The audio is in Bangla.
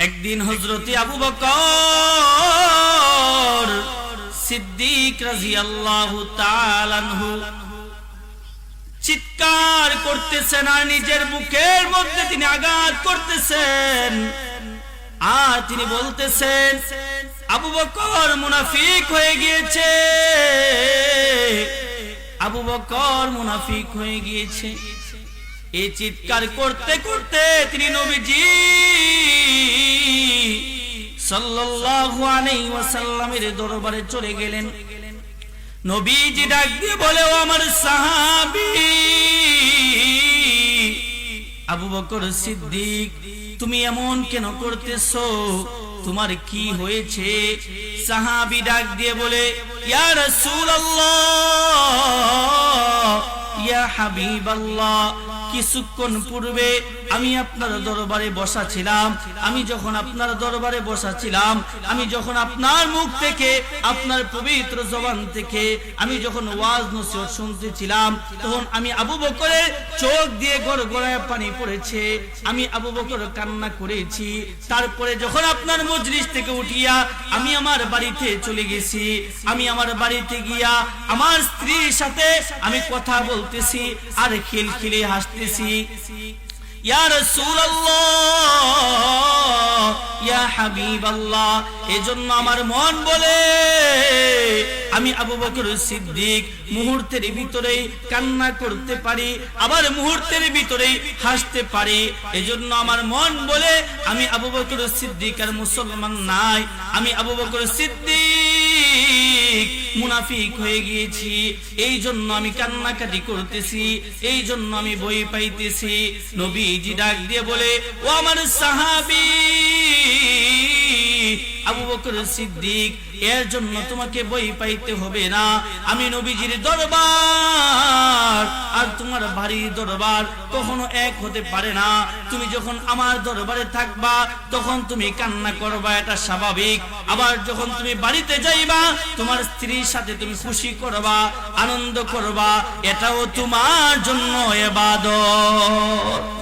একদিন হজরতি আবু বকর সিদ্দিক রাজিয়াল্লাহু তাআলাহু চিৎকার করতেছেন আর নিজের মুখের মধ্যে তিনি আঘাত করতেছেন। আর তিনি বলতেছেন, আবু বকর মুনাফিক হয়ে গিয়েছে। আবু বকর মুনাফিক হয়ে গিয়েছে। এই চিৎকার করতে করতে তিনি নবীজি সাল্লাল্লাহু ওয়াসাল্লামের দরবারে চলে গেলেন। নবীজি ডাক দিয়ে বলে আমার সাহাবী, আবু বকর সিদ্দিক, তুমি এমন কেন করতেছো? তোমার কি হয়েছে? সাহাবী ডাক দিয়ে বলে, ইয়া রাসূলুল্লাহ ইয়া হাবিবাল্লাহ, কিছুক্ষণ পূর্বে আমি আপনার দরবারে বসা ছিলাম আমি যখন আপনার দরবারে বসা ছিলাম আমি যখন আপনার মুখ থেকে, আপনার পবিত্র জবান থেকে, আমি যখন ওয়াজ নসিহত শুনতেছিলাম, তখন আমি আবু বকরের চোখ দিয়ে গড় গড়ায় পানি পড়েছে। আমি আবু বকর কান্না করেছি। তারপরে যখন আপনার মজলিস থেকে উঠিয়া আমি আমার বাড়িতে চলে গেছি। আমি আমার বাড়িতে গিয়া আমার স্ত্রীর সাথে আমি কথা বলতেছি আর খিলখিলে হাসতেছি। আমার মন বলে, আমি আবু বকর সিদ্দিক, মুহূর্তের কান্না করতে পারি, আবার মুহূর্তের ভিতরেই হাসতে পারি। এজন্য আমার মন বলে, আমি আবু বকর সিদ্দিক আর মুসলমান নাই, আমি আবু বকর সিদ্দিক। মুনাফিক হয়ে গিয়েছি। এই জন্য আমি কান্নাকাটি করতেছি, এই জন্য আমি বই পাইতেছি। নবীজি ডাক দিয়ে বলে, ও আমার সাহাবি, আবু বকর সিদ্দিক, এর জন্য তোমাকে বই পাইতে হবে না। আমি নবীজির দরবার আর তোমার বাড়ির দরবার কখনো এক হতে পারে না। তুমি যখন আমার দরবারে থাকবা, তখন তুমি কান্না করবা, এটা স্বাভাবিক। আবার যখন তুমি বাড়িতে যাইবা, তোমার স্ত্রীর সাথে তুমি খুশি করবা, আনন্দ করবা, এটাও তোমার জন্য এবাদত।